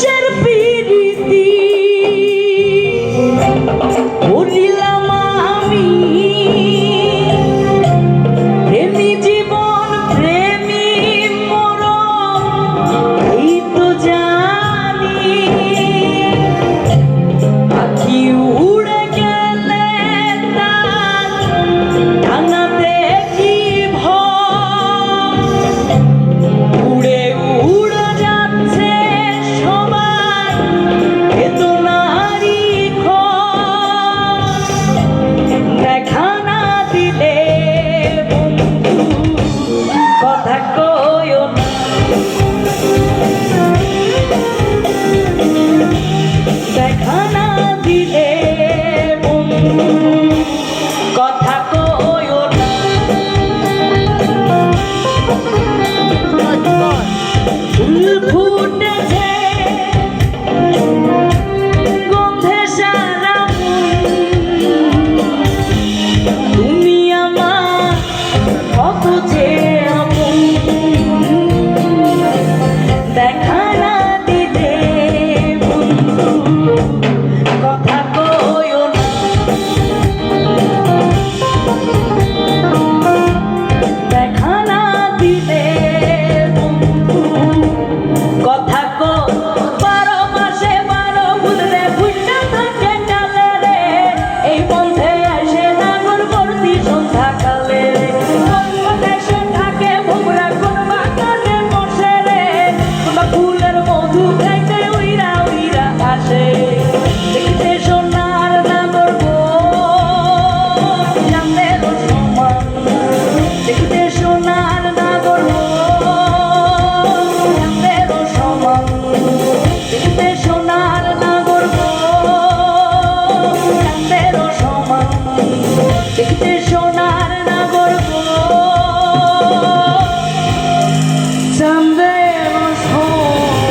should be. ফুল ফুটে দেখতে সোনার নাগর Someday I was home.